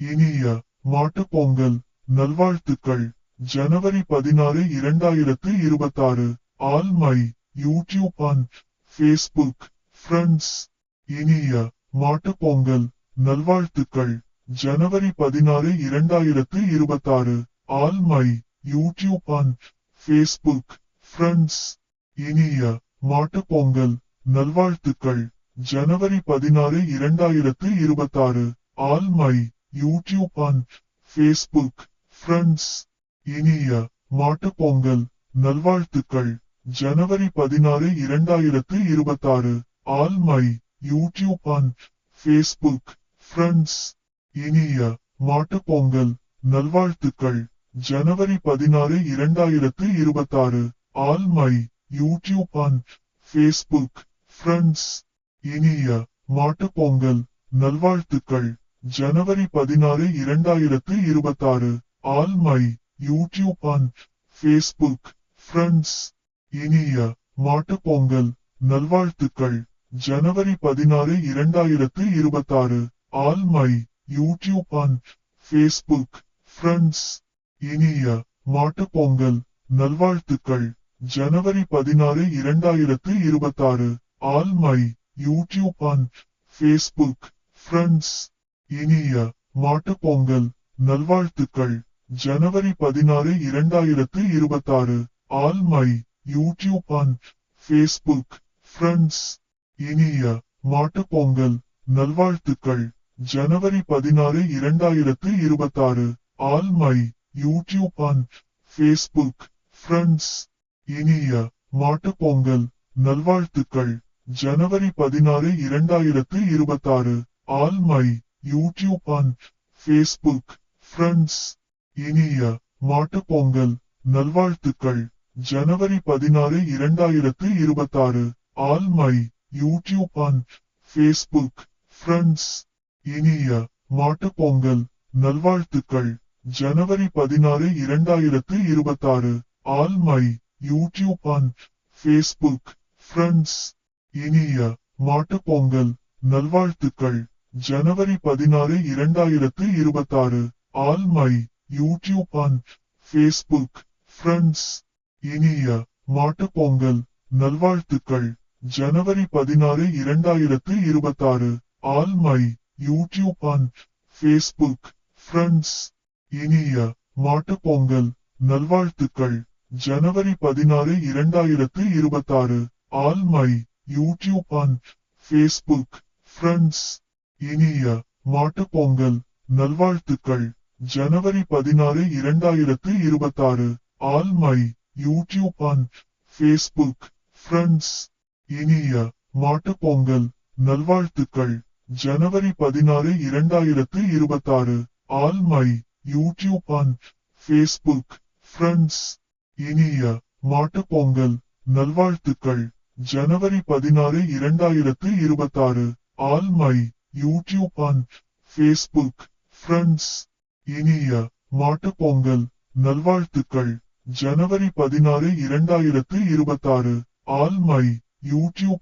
இனிய மாட்டுப் பொங்கல் நல்வாழ்த்துக்கள். ஜனவரி பதினாறு இரண்டாயிரத்து இருபத்தாறு. All my YouTube and Facebook friends. இனிய மாட்டுப் பொங்கல் நல்வாழ்த்துக்கள். ஜனவரி பதினாறு இரண்டாயிரத்து இருபத்தாறு. All my YouTube and Facebook friends. இனிய மாட்டுப் பொங்கல் நல்வாழ்த்துக்கள். ஜனவரி பதினாறு இரண்டாயிரத்து இருபத்தாறு. All my YouTube and Facebook friends. இனிய மாட்டுப்பொங்கல் நல்வாழ்த்துக்கள். ஜனவரி பதினாறு இரண்டாயிரத்து இருபத்தாறு. All my YouTube and Facebook friends. இனிய மாட்டுப்பொங்கல் நல்வாழ்த்துக்கள். ஜனவரி பதினாறு இரண்டாயிரத்து இருபத்தாறு. All my YouTube and Facebook friends. இனிய மாட்டுப்பொங்கல் நல்வாழ்த்துக்கள். ஜனவரி பதினாறு இரண்டாயிரத்து இருபத்தாறு. All my YouTube and Facebook friends. இனிய மாட்டுப் பொங்கல் நல்வாழ்த்துக்கள். ஜனவரி பதினாறு இரண்டாயிரத்து இருபத்தாறு. All my YouTube and Facebook friends. இனிய மாட்டுப் பொங்கல் நல்வாழ்த்துக்கள். ஜனவரி பதினாறு இரண்டாயிரத்து இருபத்தாறு. All my YouTube and Facebook friends. இனிய மாட்டுப் பொங்கல் நல்வாழ்த்துக்கள். ஜனவரி பதினாறு இரண்டாயிரத்து இருபத்தாறு. All my YouTube and Facebook friends. இனிய மாட்டுப் பொங்கல் நல்வாழ்த்துக்கள். ஜனவரி பதினாறு இரண்டாயிரத்து இருபத்தாறு. All my YouTube and Facebook friends. இனிய மாட்டுப் பொங்கல் நல்வாழ்த்துக்கள். ஜனவரி பதினாறு இரண்டாயிரத்து இருபத்தாறு. All my YouTube and Facebook friends. இனிய மாட்டுப்பொங்கல் நல்வாழ்த்துக்கள். ஜனவரி பதினாறு இரண்டாயிரத்து இருபத்தாறு. All my YouTube and Facebook friends. இனிய மாட்டுப்பொங்கல் நல்வாழ்த்துக்கள். ஜனவரி பதினாறு இரண்டாயிரத்து இருபத்தாறு. All my YouTube and Facebook friends. இனிய மாட்டுப்பொங்கல் நல்வாழ்த்துக்கள். ஜனவரி பதினாறு இரண்டாயிரத்து இருபத்தாறு. All my YouTube and Facebook friends. இனிய மாட்டுப் பொங்கல் நல்வாழ்த்துக்கள். ஜனவரி பதினாறு இரண்டாயிரத்து இருபத்தாறு. All my YouTube and Facebook friends. இனிய மாட்டுப் பொங்கல் நல்வாழ்த்துக்கள். ஜனவரி பதினாறு இரண்டாயிரத்து இருபத்தாறு. All my YouTube and Facebook friends. இனிய மாட்டுப்பொங்கல் நல்வாழ்த்துக்கள். ஜனவரி பதினாறு இரண்டாயிரத்து இருபத்தாறு. All my YouTube and Facebook friends. இனிய மாட்டுப்பொங்கல் நல்வாழ்த்துக்கள். ஜனவரி பதினாறு இரண்டாயிரத்து இருபத்தாறு. All my YouTube and Facebook friends. இனிய மாட்டுப்பொங்கல் நல்வாழ்த்துக்கள். ஜனவரி பதினாறு இரண்டாயிரத்து இருபத்தாறு. All my YouTube and Facebook friends. இனிய மாட்டுப்பொங்கல் நல்வாழ்த்துக்கள். ஜனவரி பதினாறு இரண்டாயிரத்து இருபத்தாறு ஆல் மை யூடியூப்